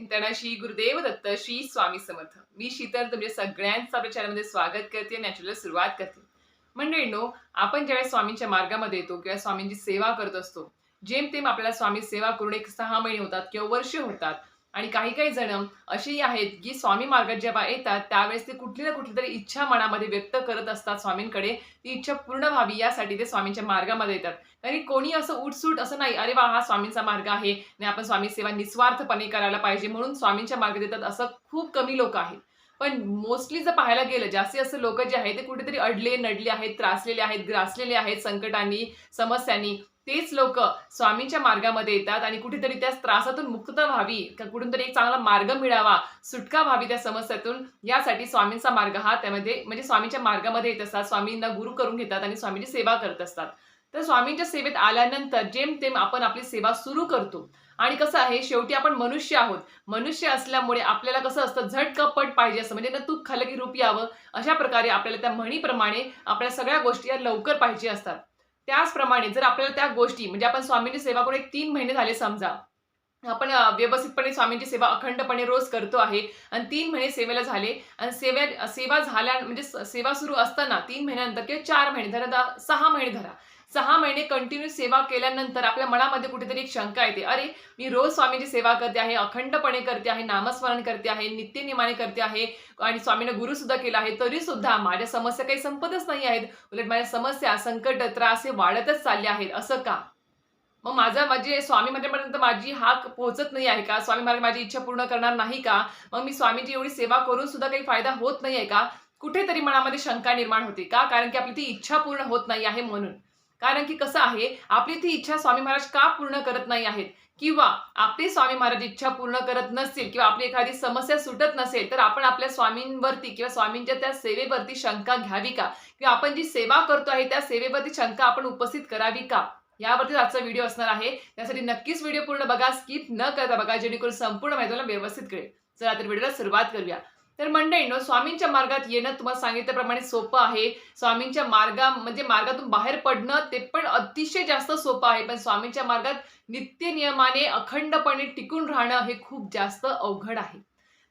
चिंतन श्री गुरुदेव दत्त श्री स्वामी समर्थ. मी शीतल तुमच्या सगळ्यांचं आपल्या चॅनलमध्ये स्वागत करते नॅचरल सुरुवात करते. मंडळींनो आपण ज्यावेळेस स्वामींच्या मार्गामध्ये येतो किंवा स्वामींची सेवा करत असतो जेमतेम आपल्याला स्वामी सेवा करून एक सहा महिने होतात किंवा वर्ष होतात आणि काही काही जण असेही आहेत की स्वामी मार्गात जेव्हा येतात त्यावेळेस ते कुठली ना कुठली तरी इच्छा मनामध्ये व्यक्त करत असतात स्वामींकडे. ती इच्छा पूर्ण व्हावी यासाठी ते स्वामींच्या मार्गामध्ये येतात. कारण कोणी असं उठसूट असं नाही अरे वा हा स्वामींचा मार्ग आहे आणि आपण स्वामी सेवा निस्वार्थपणे करायला पाहिजे म्हणून स्वामींच्या मार्गात येतात असं खूप कमी लोक आहेत. पण मोस्टली जर पाहायला गेलं जास्तीत जास्त लोक जे आहेत ते कुठेतरी अडले नडले आहेत त्रासलेले आहेत ग्रासलेले आहेत संकटांनी समस्यांनी. तेच लोक स्वामींच्या मार्गामध्ये येतात आणि कुठेतरी त्या त्रासातून मुक्त व्हावी कुठून तरी एक चांगला मार्ग मिळावा सुटका व्हावी त्या समस्यातून यासाठी स्वामींचा मार्ग हा त्यामध्ये म्हणजे स्वामींच्या मार्गामध्ये येत असतात स्वामींना गुरु करून घेतात आणि स्वामींची सेवा करत असतात. तर स्वामींच्या सेवेत आल्यानंतर जेमतेम आपण आपली सेवा सुरू करतो. आणि कसं आहे शेवटी आपण मनुष्य आहोत. मनुष्य असल्यामुळे आपल्याला कसं असतं झटकपट पाहिजे असं म्हणजे ना तूप खाल्लं की रूप यावं अशा प्रकारे आपल्याला त्या म्हणीप्रमाणे आपल्या सगळ्या गोष्टी या लवकर पाहिजे असतात. त्याचप्रमाणे जर आपल्याला त्या गोष्टी म्हणजे आपण स्वामींची सेवा करून एक तीन महिने झाले समजा आपण व्यवस्थितपणे स्वामींची सेवा अखंडपणे रोज करतो आहे आणि तीन महिने सेवेला झाले आणि सेवे सेवा झाल्या म्हणजे सेवा सुरू असताना तीन महिन्यानंतर किंवा चार महिने धरा सहा महिने धरा. सहा महिने कंटिन्यू सेवा केल्यानंतर आपल्या मनामध्ये कुठेतरी एक शंका येते. अरे मी रोज स्वामीची सेवा करते आहे अखंडपणे करते आहे नामस्मरण करते आहे नित्यनिमाने करते आहे आणि स्वामीने गुरु सुद्धा केला आहे तरी सुद्धा माझ्या समस्या काही संपतच नाही आहेत. उलट माझ्या समस्या संकट त्रास हे वाढतच चालले आहेत. असं का? मग माझा म्हणजे स्वामी म्हणण्यापर्यंत माझी हाक पोहोचत नाही आहे का? स्वामी महाराज माझी इच्छा पूर्ण करणार नाही का? मग मी स्वामीची एवढी सेवा करून सुद्धा काही फायदा होत नाही आहे का? कुठेतरी मनामध्ये शंका निर्माण होते का? कारण की आपली ती इच्छा पूर्ण होत नाही आहे म्हणून. कारण की कसं आहे आपली ती इच्छा स्वामी महाराज का पूर्ण करत नाही आहेत? किंवा आपली स्वामी महाराज इच्छा पूर्ण करत नसतील किंवा आपली एखादी समस्या सुटत नसेल तर आपण आपल्या स्वामींवरती किंवा स्वामींच्या त्या सेवेवरती शंका घ्यावी का? किंवा आपण जी सेवा करतो आहे त्या सेवेवरती शंका आपण उपस्थित करावी का? यावरती आजचा व्हिडिओ असणार आहे. त्यासाठी नक्कीच व्हिडिओ पूर्ण बघा स्किप न करता बघा जेणेकरून संपूर्ण माहिती व्यवस्थित कळेल. चला तर व्हिडिओला सुरुवात करूया. तर मंडळीनो स्वामींच्या मार्गात येणं तुम्हाला सांगितल्याप्रमाणे सोपं आहे. स्वामींच्या मार्गा म्हणजे मार्गातून बाहेर पडणं ते पण अतिशय जास्त सोपं आहे. पण स्वामींच्या मार्गात नित्य नियमाने अखंडपणे टिकून राहणं हे खूप जास्त अवघड आहे.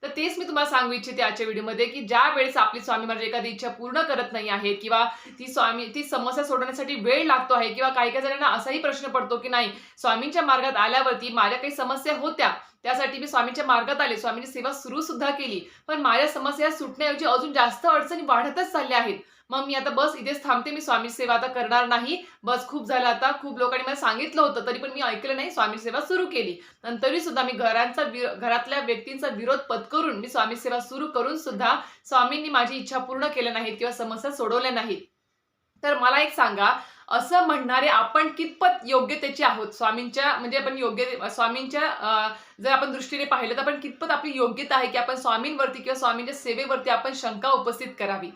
तर तेच मी तुम्हाला सांगू इच्छिते आजच्या व्हिडिओमध्ये की ज्या वेळेस आपली स्वामी महाराज एखादी इच्छा पूर्ण करत नाही आहे किंवा ती स्वामी ती समस्या सोडवण्यासाठी वेळ लागतो आहे किंवा काही काही जणांना असाही प्रश्न पडतो की नाही स्वामींच्या मार्गात आल्यावरती माझ्या काही समस्या होत्या त्यासाठी मी स्वामींच्या मार्गात आले स्वामींची सेवा सुरू सुद्धा केली. पण माझ्या समस्या सुटण्याऐवजी अजून जास्त अडचणी वाढतच चालल्या आहेत. मग मी आता बस इथेच थांबते मी स्वामी सेवा आता करणार नाही. बस खूप झालं आता खूप लोकांनी मला सांगितलं होतं तरी पण मी ऐकलं नाही. स्वामी सेवा सुरू केली. आणि तरी सुद्धा मी घरांचा घरातल्या व्यक्तींचा विरोध पत्करून मी स्वामी सेवा सुरू करून सुद्धा स्वामींनी माझी इच्छा पूर्ण केल्या नाहीत किंवा समस्या सोडवल्या नाहीत. तर मला एक सांगा असं म्हणणारे आपण कितपत योग्यतेचे आहोत? स्वामींच्या म्हणजे आपण योग्य स्वामींच्या जर आपण दृष्टीने पाहिलं तर आपण कितपत आपली योग्यता आहे की आपण स्वामींवरती किंवा स्वामींच्या सेवेवरती आपण शंका उपस्थित करावी?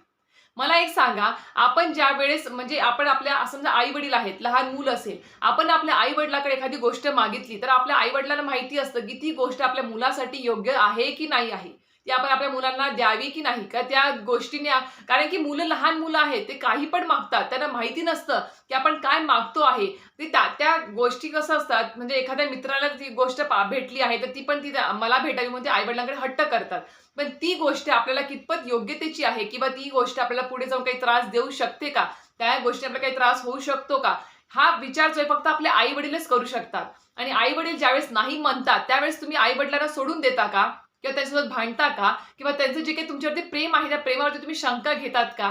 मला एक सांगा आपण ज्या वेळेस म्हणजे आपण आपल्या समजा आई वडील आहेत लहान मूल असेल आपण आपल्या आई वडिलाकडे एखादी गोष्ट मागितली तर आपल्या आई वडिलांना माहिती असतं की ती गोष्ट आपल्या मुलासाठी योग्य आहे की नाही आहे? ती आपण आपल्या मुलांना द्यावी की नाही? का त्या गोष्टीने कारण की मुलं लहान मुलं आहेत ते काही पण मागतात त्यांना माहिती नसतं की आपण काय मागतो आहे. ते त्या त्या गोष्टी कसं असतात म्हणजे एखाद्या मित्राला ती गोष्ट पा- भेटली आहे तर ती पण ती मला भेटावी म्हणून ते आई वडिलांकडे हट्ट करतात. पण ती गोष्ट आपल्याला कितपत योग्यतेची आहे किंवा ती गोष्ट आपल्याला पुढे जाऊन काही त्रास देऊ शकते का? त्या गोष्टी आपल्याला काही त्रास होऊ शकतो का? हा विचार जो आहे फक्त आपले आई वडीलच करू शकतात. आणि आई वडील ज्यावेळेस नाही म्हणतात त्यावेळेस तुम्ही आई वडिलांना सोडून देता का? किंवा त्यांच्यासोबत भांडता का? किंवा त्यांचं जे काही तुमच्यावरती प्रेम आहे त्या प्रेमावरती तुम्ही शंका घेतात का?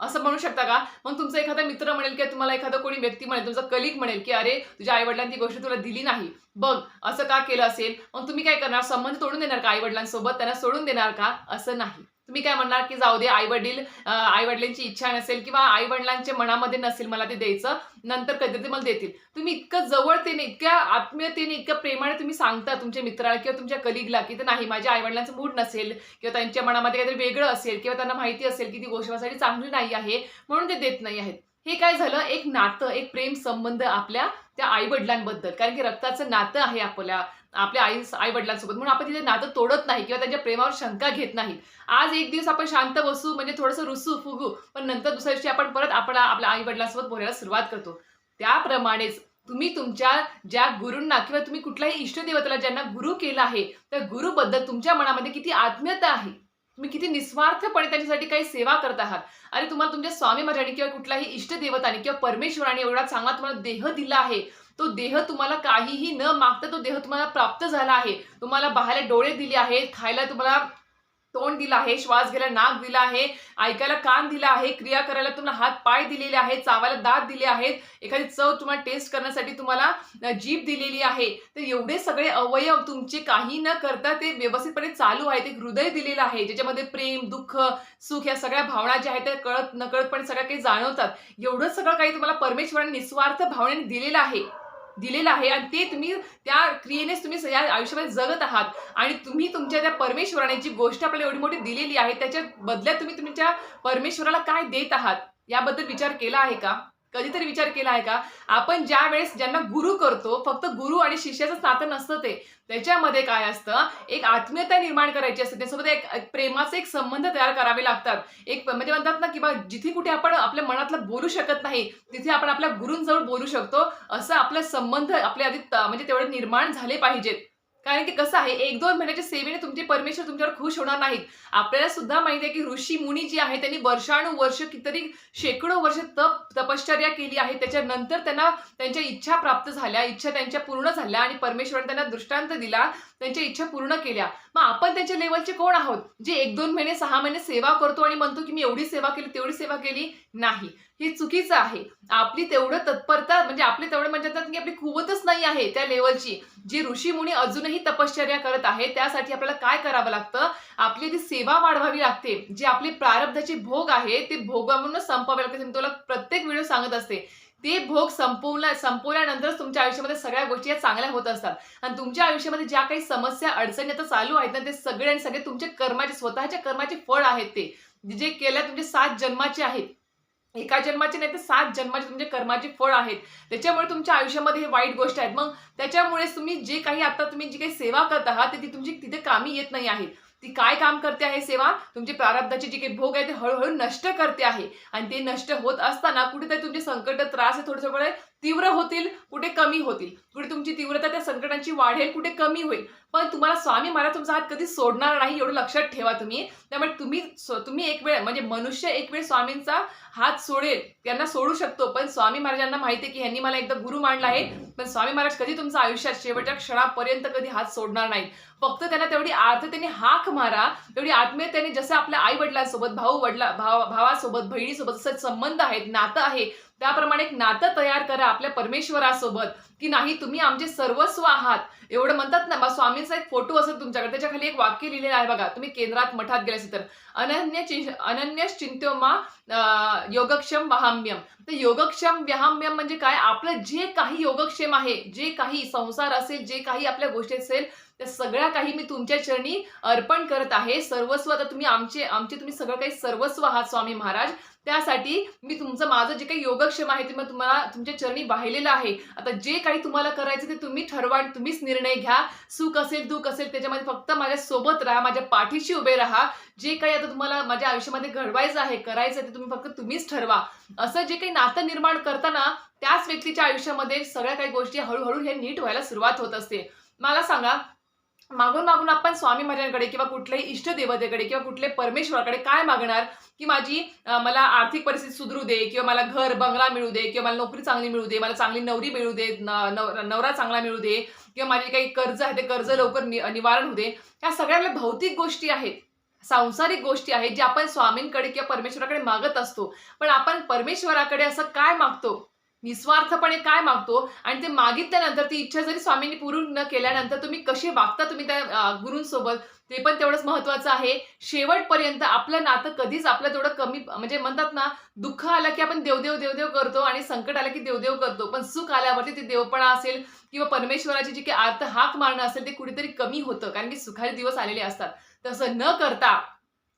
असं म्हणू शकता का? मग तुमचा एखादा मित्र म्हणेल किंवा तुम्हाला एखादा कोणी व्यक्ती म्हणेल तुमचा कलिक म्हणेल की अरे तुझ्या आईवडिलांनी ती गोष्ट तुला दिली नाही. बघ असं का केलं असेल? मग तुम्ही काय करणार? संबंध तोडून देणार का आईवडिलांसोबत? त्यांना सोडून देणार का? असं नाही. तुम्ही काय म्हणणार की जाऊ दे आई वडील आई वडिलांची इच्छा नसेल किंवा आई वडिलांच्या मनामध्ये नसेल मला ते द्यायचं नंतर कधी ते मला देतील. तुम्ही इतकं जवळतेने इतक्या आत्मीयतेने इतक्या प्रेमाने तुम्ही सांगता तुमच्या मित्राला किंवा तुमच्या कलिगला की तर नाही माझ्या आई वडिलांचं मूड नसेल किंवा त्यांच्या मनामध्ये काहीतरी वेगळं असेल किंवा त्यांना माहिती असेल की ती गोष्ट माझ्यासाठी चांगली नाही आहे म्हणून ते देत नाही आहेत. हे काय झालं? एक नातं एक प्रेम संबंध आपल्या त्या आई वडिलांबद्दल कारण की रक्ताचं नातं आहे आपल्या आपल्या आई आई वडिलांसोबत म्हणून आपण तिथे नातं तोडत नाही किंवा त्यांच्या प्रेमावर शंका घेत नाही. आज एक दिवस आपण शांत बसू म्हणजे थोडंसं रुसू फुगू पण नंतर दुसऱ्या दिवशी आपण परत आपण आपल्या आई वडिलांसोबत बोलायला सुरुवात करतो. त्याप्रमाणेच तुम्ही तुमच्या ज्या गुरूंना किंवा तुम्ही कुठल्याही इष्टदेवतेला ज्यांना गुरु केला आहे त्या गुरुबद्दल तुमच्या मनामध्ये किती आत्मीयता आहे? तुम्ही किती निस्वार्थपणे त्यांच्यासाठी काही सेवा करत आहात? आणि तुम्हाला तुमच्या स्वामी महाराजांनी किंवा कुठल्याही इष्टदेवताने किंवा परमेश्वराने एवढा चांगला तुम्हाला देह दिला आहे. तो देह तुम्हाला काहीही न मागता तो देह तुम्हाला प्राप्त झाला आहे. तुम्हाला पाहायला डोळे दिले आहेत खायला तुम्हाला तोंड दिलं आहे श्वास घ्यायला नाक दिला आहे ऐकायला कान दिला आहे क्रिया करायला तुम्हाला हात पाय दिलेले आहेत चावायला दात दिले आहेत एखादी चव तुम्हाला टेस्ट करण्यासाठी तुम्हाला जीभ दिलेली आहे. तर एवढे सगळे अवयव तुमचे काही न करता ते व्यवस्थितपणे चालू आहेत एक हृदय दिलेलं आहे ज्याच्यामध्ये प्रेम दुःख सुख या सगळ्या भावना ज्या आहेत त्या कळत नकळतपणे सगळ्या काही जाणवतात. एवढं सगळं काही तुम्हाला परमेश्वराने निस्वार्थ भावनेने दिलेलं आहे. दिलेलं आहे आणि ते तुम्ही त्या क्रियेनेच तुम्ही या आयुष्यामध्ये जगत आहात. आणि तुम्ही तुमच्या त्या परमेश्वराने जी गोष्ट आपल्याला एवढी मोठी दिलेली आहे त्याच्या बदल्यात तुम्ही तुमच्या परमेश्वराला काय देत आहात? याबद्दल विचार केला आहे का? कधीतरी विचार केला आहे का? आपण ज्या वेळेस ज्यांना गुरु करतो फक्त गुरु आणि शिष्याचं नातं नसतं ते त्याच्यामध्ये काय असतं? एक आत्मीयता निर्माण करायची असते. त्यासोबत एक प्रेमाचे एक संबंध तयार करावे लागतात. एक म्हणजे म्हणतात ना की बा जिथे कुठे आपण आपल्या मनातलं बोलू शकत नाही तिथे आपण आपल्या गुरूंजवळ बोलू शकतो. असं आपला संबंध आपल्या आधी म्हणजे तेवढे निर्माण झाले पाहिजेत. कारण की कसं आहे एक दोन महिन्याच्या सेवेने तुमचे परमेश्वर तुमच्यावर खुश होणार नाहीत. आपल्याला सुद्धा माहिती आहे की ऋषी मुनी जी आहे त्यांनी वर्षानुवर्ष कितीतरी शेकडो वर्ष तप तपश्चर्या केली आहे. त्याच्यानंतर त्यांना त्यांच्या इच्छा प्राप्त झाल्या इच्छा त्यांच्या पूर्ण झाल्या आणि परमेश्वराने त्यांना दृष्टांत दिला. त्यांच्या इच्छा पूर्ण केल्या. मग आपण त्यांच्या लेवलचे कोण आहोत? जे एक दोन महिने सहा महिने सेवा करतो आणि म्हणतो की मी एवढी सेवा केली तेवढी सेवा केली नाही. हे चुकीचं आहे. आपली तेवढं तत्परता म्हणजे आपली तेवढं म्हणजे की आपली कुवतच नाही आहे त्या लेवलची जी ऋषी मुनी अजूनही तपश्चर्या करत आहे त्यासाठी आपल्याला काय करावं लागतं? आपली जी सेवा वाढवावी लागते. जे आपली प्रारब्धाचे भोग आहे ते भोगावूनच संपवावे लागते. मी तुला प्रत्येक व्हिडिओ सांगत असते. ते भोग संपवल्या संपवल्यानंतरच तुमच्या आयुष्यामध्ये सगळ्या गोष्टी या चांगल्या होत असतात. आणि तुमच्या आयुष्यामध्ये ज्या काही समस्या अडचणी आता चालू आहेत ना ते सगळे आणि सगळे तुमचे कर्माचे स्वतःच्या कर्माचे फळ आहेत ते. जे केल्या तुमचे सात जन्माचे आहेत. एका जन्माचे नाही तर सात जन्माचे तुमचे कर्माचे फळ आहेत. त्याच्यामुळे तुमच्या आयुष्यामध्ये हे वाईट गोष्ट आहेत. मग त्याच्यामुळे तुम्ही जे काही आता तुम्ही जी काही सेवा करत आहात ते ती तुमची तिथे कामी येत नाही आहेत ती काय काम करते आहे सेवा? तुमचे प्रारब्धाचे जे काही भोग आहे ते हळूहळू नष्ट करते आहे. आणि ते नष्ट होत असताना कुठेतरी तुमचे संकट त्रास आहे थोडे थोडे तीव्र होतील कुठे कमी होतील. कुठे तुमची तीव्रता त्या संकटांची वाढेल कुठे कमी होईल. पण तुम्हाला स्वामी महाराज तुमचा हात कधी सोडणार नाही एवढं लक्षात ठेवा तुम्ही. त्यामुळे तुम्ही तुम्ही एक वेळ म्हणजे मनुष्य एक वेळ स्वामींचा हात सोडेल त्यांना सोडू शकतो. पण स्वामी महाराजांना माहिती आहे की ह्यांनी मला एकदा गुरु मांडला आहे. पण स्वामी महाराज कधी तुमच्या आयुष्यात शेवटच्या क्षणापर्यंत कधी हात सोडणार नाही फक्त त्यांना तेवढी अर्थ त्यांनी हाक मारा तेवढी आत्मीयतेने जसं आपल्या आई वडिलांसोबत भाऊ वडला भाव भावासोबत बहिणीसोबत जसं संबंध आहेत नातं आहे त्याप्रमाणे एक नातं तयार करा आपल्या परमेश्वरासोबत की नाही तुम्ही आमचे सर्वस्व आहात. एवढं म्हणतात ना बा स्वामींचा एक फोटो असेल तुमच्याकडे त्याच्याखाली एक वाक्य लिहिलेलं आहे बघा तुम्ही केंद्रात मठात गेले असेल तर अनन्य चि- अनन्य चिंत्योमा अं, योगक्षम वहाम्यम. तर योगक्षम व्याहाम्यम म्हणजे काय? आपलं जे काही योगक्षेम आहे जे काही संसार असेल जे काही आपल्या गोष्टी असेल त्या सगळ्या काही मी तुमच्या चरणी अर्पण करत आहे. सर्वस्व आता तुम्ही आमचे आमचे तुम्ही सगळं काही सर्वस्व आहात स्वामी महाराज. त्यासाठी मी तुमचं माझं जे काही योगक्षेम आहे ते मी तुम्हाला तुमच्या चरणी वाहिलेलं आहे. आता जे काही तुम्हाला करायचं ते तुम्ही ठरवा आणि तुम्हीच निर्णय घ्या. सुख असेल दुःख असेल त्याच्यामध्ये फक्त माझ्या सोबत राहा माझ्या पाठीशी उभे राहा. जे काही आता तुम्हाला माझ्या आयुष्यामध्ये घडवायचं आहे करायचं आहे ते तुम्ही फक्त तुम्हीच ठरवा. असं जे काही नातं निर्माण करताना त्याच व्यक्तीच्या आयुष्यामध्ये सगळ्या काही गोष्टी हळूहळू हे नीट व्हायला सुरुवात होत असते. मला सांगा मागून मागून आपण स्वामी महाराजांकडे किंवा कुठल्याही इष्टदेवतेकडे किंवा कुठल्या परमेश्वराकडे काय मागणार की माझी मला आर्थिक परिस्थिती सुधरू दे किंवा मला घर बंगला मिळू दे किंवा मला नोकरी चांगली मिळू दे मला चांगली नवरी मिळू दे न- नव- नवरा चांगला मिळू दे किंवा माझे काही कर्ज आहे ते कर्ज लवकर नि- निवारण होऊ दे. ह्या सगळ्या भौतिक गोष्टी आहेत सांसारिक गोष्टी आहेत ज्या आपण स्वामींकडे किंवा परमेश्वराकडे मागत असतो. पण आपण परमेश्वराकडे असं काय मागतो? निस्वार्थपणे काय मागतो? आणि ते मागितल्यानंतर ती इच्छा जरी स्वामींनी पूर्ण न केल्यानंतर तुम्ही कसे वागता तुम्ही त्या गुरूंसोबत? ते पण तेवढंच महत्वाचं आहे. शेवटपर्यंत आपलं नातं कधीच आपलं तेवढं कमी म्हणजे म्हणतात ना दुःख आलं की आपण देवदेव देवदेव करतो आणि संकट आलं की देवदेव करतो. पण सुख आल्यावरती ते देवपणा असेल किंवा परमेश्वराची जी काही आर्थ हाक मारणं असेल ते कुठेतरी कमी होतं. कारण की सुखाचे दिवस आलेले असतात. तसं न करता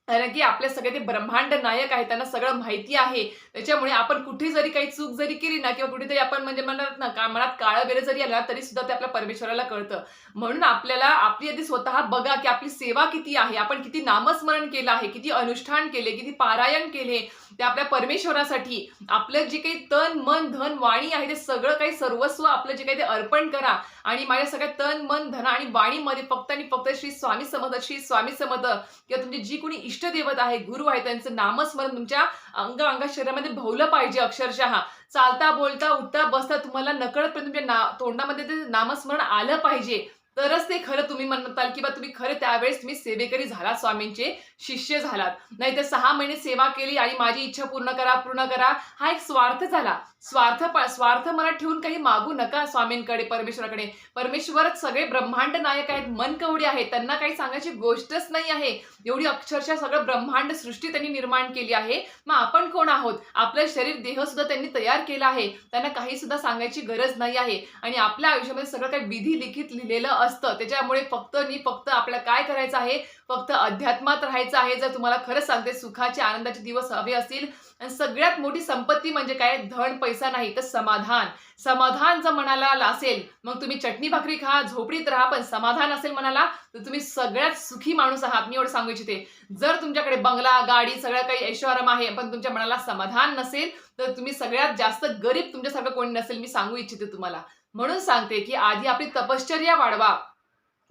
कारण की आपले सगळे ते ब्रह्मांड नायक आहेत त्यांना सगळं माहिती आहे. त्याच्यामुळे आपण कुठे जरी काही चूक जरी केली ना किंवा कुठेतरी आपण म्हणजे म्हणत ना का मनात काळं बेरं जरी आला तरी सुद्धा ते आपल्या परमेश्वराला कळतं. म्हणून आपल्याला आपली आधी स्वतः बघा की आपली सेवा किती आहे. आपण किती नामस्मरण केलं आहे किती अनुष्ठान केले किती पारायण केले ते आपल्या परमेश्वरासाठी. आपलं जे काही तन मन धन वाणी आहे ते सगळं काही सर्वस्व आपलं जे काही ते अर्पण करा. आणि माझ्या सगळ्या तन मन धन आणि वाणीमध्ये फक्त आणि फक्त श्री स्वामी समर्थ श्री स्वामी समर्थ किंवा तुमची जी कोणी इष्टदेवत आहे गुरु आहे त्यांचं नामस्मरण तुमच्या अंग अंगा शरीरामध्ये भवलं पाहिजे अक्षरशः. चालता बोलता उठता बसता तुम्हाला नकळतपणे तुमच्या ना तोंडामध्ये ते नामस्मरण आलं पाहिजे. तरच ते खरं तुम्ही म्हणताल किंवा तुम्ही खरं त्यावेळेस तुम्ही सेवेकरी झालात स्वामींचे शिष्य झालात. नाही तर सहा महिने सेवा केली आणि माझी इच्छा पूर्ण करा पूर्ण करा हा एक स्वार्थ झाला. स्वार्थ स्वार्थ मनात ठेवून काही मागू नका स्वामींकडे परमेश्वराकडे. परमेश्वरच सगळे ब्रह्मांड नायक आहेत मन कवडी आहेत त्यांना काही सांगायची गोष्टच नाही आहे. एवढी अक्षरशः सगळं ब्रह्मांड सृष्टी त्यांनी निर्माण केली आहे. मग आपण कोण आहोत? आपलं शरीर देह सुद्धा त्यांनी तयार केला आहे. त्यांना काही सुद्धा सांगायची गरज नाही आहे. आणि आपल्या आयुष्यामध्ये सगळं काही विधी लिखित लिहिलेलं असतं. त्याच्यामुळे फक्त मी फक्त आपल्याला काय करायचं आहे? फक्त अध्यात्मात राहायचं आहे. जर तुम्हाला खरंच सांगते सुखाचे आनंदाचे दिवस हवे असतील आणि सगळ्यात मोठी संपत्ती म्हणजे काय? धन पैसा नाही तर समाधान. समाधान जर मनाला असेल मग तुम्ही चटणी भाकरी खा झोपडीत राहा पण समाधान असेल मनाला तर तुम्ही सगळ्यात सुखी माणूस आहात. मी एवढं सांगू इच्छिते. जर तुमच्याकडे बंगला गाडी सगळं काही ऐश्वरम आहे पण तुमच्या मनाला समाधान नसेल तर तुम्ही सगळ्यात जास्त गरीब तुमच्यासारखं कोणी नसेल मी सांगू इच्छिते तुम्हाला. म्हणून सांगते की आधी आपली तपश्चर्या वाढवा.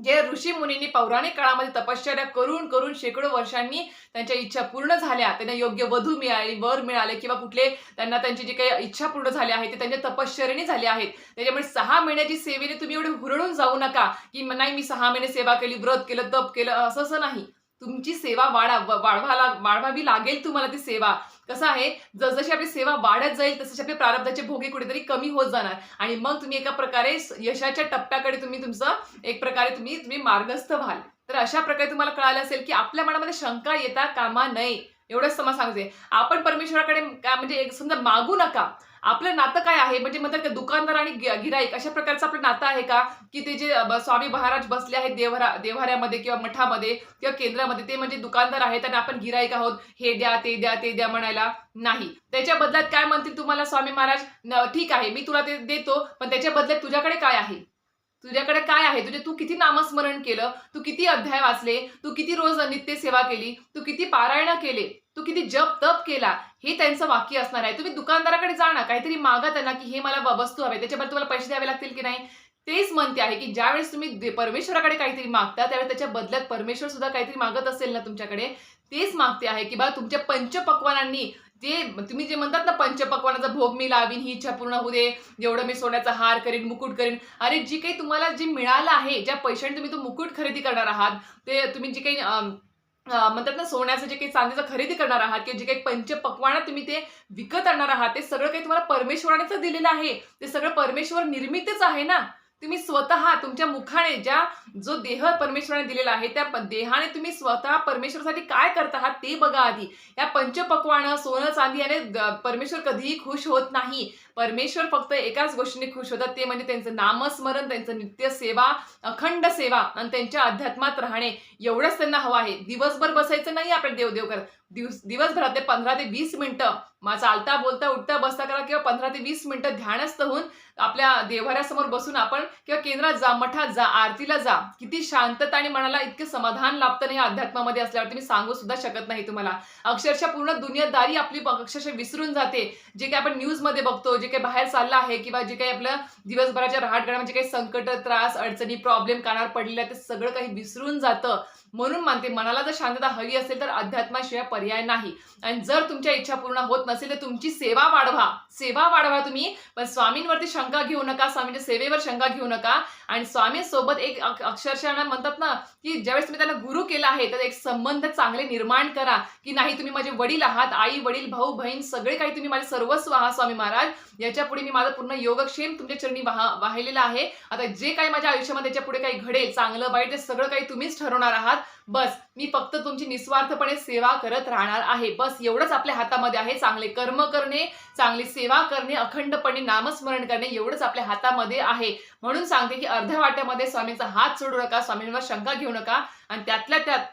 जे ऋषी मुनींनी पौराणिक काळामध्ये तपश्चर्या करून करून शेकडो वर्षांनी त्यांच्या इच्छा पूर्ण झाल्या. त्यांना योग्य वधू मिळाली वर मिळाले किंवा कुठले त्यांना त्यांची जी काही इच्छा पूर्ण झाल्या आहेत ते त्यांच्या तपश्चर्याने झाले आहेत. त्याच्यामुळे सहा महिन्याची सेवेने तुम्ही एवढे हुरळून जाऊ नका की नाही मी सहा महिने सेवा केली व्रत केलं तप केलं असं असं नाही. तुमची सेवा वाढा वाढवा वाढवावी लागेल तुम्हाला ती सेवा. कसं आहे? जसजशी आपली सेवा वाढत जाईल तसे आपले प्रारब्धाचे भोगे कुठेतरी कमी होत जाणार. आणि मग तुम्ही एका प्रकारे यशाच्या टप्प्याकडे तुम्ही तुमचं एक प्रकारे तुम्ही तुम्ही मार्गस्थ व्हाल. तर अशा प्रकारे तुम्हाला कळालं असेल की आपल्या मनामध्ये शंका येता कामा नये. एवढंच समज सांगते. आपण परमेश्वराकडे काय म्हणजे एक समजा मागू नका. आपलं नातं काय आहे? म्हणजे म्हणतात का दुकानदार आणि गिराईक अशा प्रकारचं आपलं नातं आहे का? की ते जे स्वामी महाराज बसले आहेत देवरा देवाऱ्यामध्ये किंवा मठामध्ये किंवा केंद्रामध्ये ते म्हणजे दुकानदार आहेत आणि आपण गिराईक आहोत. हे द्या ते द्या ते द्या म्हणायला नाही. त्याच्या बदल्यात काय म्हणतील तुम्हाला स्वामी महाराज? ठीक आहे मी तुला ते देतो पण त्याच्या बदल्यात तुझ्याकडे काय आहे? तुझ्याकडे काय आहे? तुझे तू किती नामस्मरण केलं तू किती अध्याय वाचले तू किती रोज नित्य सेवा केली तू किती पारायण केले तू किती जप तप केला हे त्यांचं वाक्य असणार आहे. तुम्ही दुकानदाराकडे जा ना काहीतरी मागा त्यांना की हे मला वस्तू हवे त्याच्याबद्दल तुम्हाला पैसे द्यावे लागतील की नाही? तेच म्हणते आहे की ज्यावेळेस तुम्ही परमेश्वराकडे काहीतरी मागता त्यावेळेस त्याच्या बदल्यात परमेश्वर सुद्धा काहीतरी मागत असेल ना तुमच्याकडे तेच मागते आहे की बा तुमच्या पंचपक्वानांनी जे तुम्ही जे म्हणतात ना पंचपक्वानाचा भोग मी लावीन ही इच्छा पूर्ण होऊ दे जेवढं मी सोन्याचा हार करीन मुकुट करीन. अरे जी काही तुम्हाला जे मिळालं आहे ज्या पैशाने तुम्ही तो मुकुट खरेदी करणार आहात ते तुम्ही जे काही म्हणतात ना सोन्याचं जे काही चांदीचं खरेदी करणार आहात किंवा जे काही पंचपक्वाना तुम्ही ते विकत आणणार आहात ते सगळं काही तुम्हाला परमेश्वरानेच दिलेलं आहे. ते सगळं परमेश्वर निर्मितच आहे ना. तुम्ही स्वतः तुमच्या मुखाने ज्या जो देह परमेश्वराने दिलेला आहे त्या देहाने तुम्ही स्वतः परमेश्वरासाठी काय करत आहात ते बघा आधी. या पंचपक्वानं सोनं चांदी याने परमेश्वर कधीही खुश होत नाही. परमेश्वर फक्त एकाच गोष्टीने खुश होतात. ते म्हणजे त्यांचं नामस्मरण त्यांचं नित्य सेवा अखंड सेवा आणि त्यांच्या अध्यात्मात राहणे. एवढंच त्यांना हवं आहे. दिवसभर बसायचं नाही आपण देवदेव करत. दिवस दिवसभरात पंधरा ते वीस मिनिटं मग चालता बोलता उठता बसता करा किंवा पंधरा ते वीस मिनिटं ध्यानस्थ होऊन आपल्या देवाऱ्यासमोर बसून आपण किंवा केंद्रात जा मठात जा आरतीला जा. किती शांतता आणि मनाला इतकं समाधान लाभतं नाही अध्यात्मामध्ये असल्यावर. तुम्ही सांगू सुद्धा शकत नाही तुम्हाला. अक्षरशः पूर्ण दुनियादारी आपली अक्षरशः विसरून जाते. जे काही आपण न्यूजमध्ये बघतो जे काही बाहेर चाललं आहे किंवा जे काही आपलं दिवसभराच्या रहाटगडामध्ये म्हणजे काही संकट त्रास अडचणी प्रॉब्लेम कानावर पडलेले ते सगळं काही विसरून जातं. म्हणून मानते मनाला जर शांतता हवी असेल तर अध्यात्माशिवाय पर्याय नाही. आणि जर तुमच्या इच्छा पूर्ण होत नसेल तर तुमची सेवा वाढवा. सेवा वाढवा तुम्ही. पण स्वामींवरती शंका घेऊ नका स्वामींच्या सेवेवर शंका घेऊ नका. आणि स्वामींसोबत एक अक्षरशः म्हणतात ना की ज्यावेळेस तुम्ही त्यांना गुरु केला आहे तर एक संबंध चांगले निर्माण करा. की नाही तुम्ही माझे वडील आहात आई वडील भाऊ बहीण सगळे काही तुम्ही माझे सर्वस्व आहात स्वामी महाराज. याच्यापुढे मी माझा पूर्ण योगक्षेम तुमच्या चरणी वाहा वाहिलेला आहे. आता जे काही माझ्या आयुष्यामध्ये याच्यापुढे काही घडेल चांगलं वाईट ते सगळं काही तुम्हीच ठरवणार आहात. बस मी फक्त तुमची निस्वार्थपणे सेवा करत राहणार आहे. बस एवढंच आपल्या हातामध्ये आहे. चांगले कर्म करणे चांगली सेवा करणे अखंडपणे नामस्मरण करणे एवढंच आपल्या हातामध्ये आहे. म्हणून सांगते की अर्ध्या वाट्यामध्ये स्वामींचा हात सोडू नका स्वामींवर शंका घेऊ नका. आणि त्यातल्या त्यात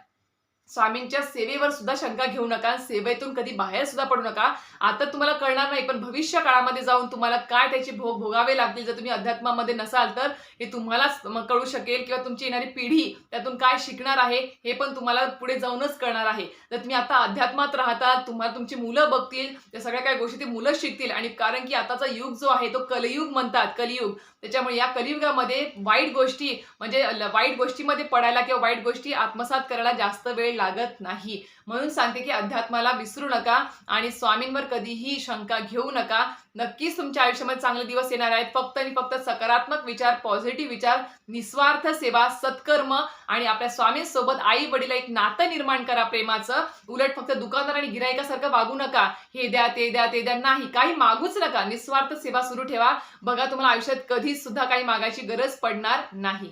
स्वामींच्या सेवेवर सुद्धा शंका घेऊ नका सेवेतून कधी बाहेर सुद्धा पडू नका. आता तुम्हाला कळणार नाही पण भविष्य काळामध्ये जाऊन तुम्हाला काय त्याचे भोग भोगावे लागतील जर तुम्ही अध्यात्मामध्ये नसाल तर हे तुम्हालाच कळू शकेल किंवा तुमची येणारी पिढी त्यातून काय शिकणार आहे हे पण तुम्हाला पुढे जाऊनच कळणार आहे. जर तुम्ही आता अध्यात्मात राहता तुम्हाला तुमची मुलं बघतील त्या सगळ्या काही गोष्टी ती मुलं शिकतील आणि कारण की आताचा युग जो आहे तो कलयुग म्हणतात कलियुग. त्याच्यामुळे या कलियुगामध्ये वाईट गोष्टी म्हणजे वाईट गोष्टीमध्ये पडायला किंवा वाईट गोष्टी आत्मसात करायला जास्त वेळ लागत नाही. म्हणून सांगते की अध्यात्माला विसरू नका आणि स्वामींवर कधीही शंका घेऊ नका. नक्कीच तुमच्या आयुष्यामध्ये चांगले दिवस येणार आहेत. फक्त आणि फक्त सकारात्मक विचार पॉझिटिव्ह विचार निस्वार्थ सेवा सत्कर्म आणि आपल्या स्वामींसोबत आई वडील एक नातं निर्माण करा प्रेमाचं. उलट फक्त दुकानदार आणि गिरायकासारखं वागू नका. हे द्या ते द्या ते द्या नाही. काही मागूच नका. निस्वार्थ सेवा सुरू ठेवा. बघा तुम्हाला आयुष्यात कधीच सुद्धा काही मागायची गरज पडणार नाही.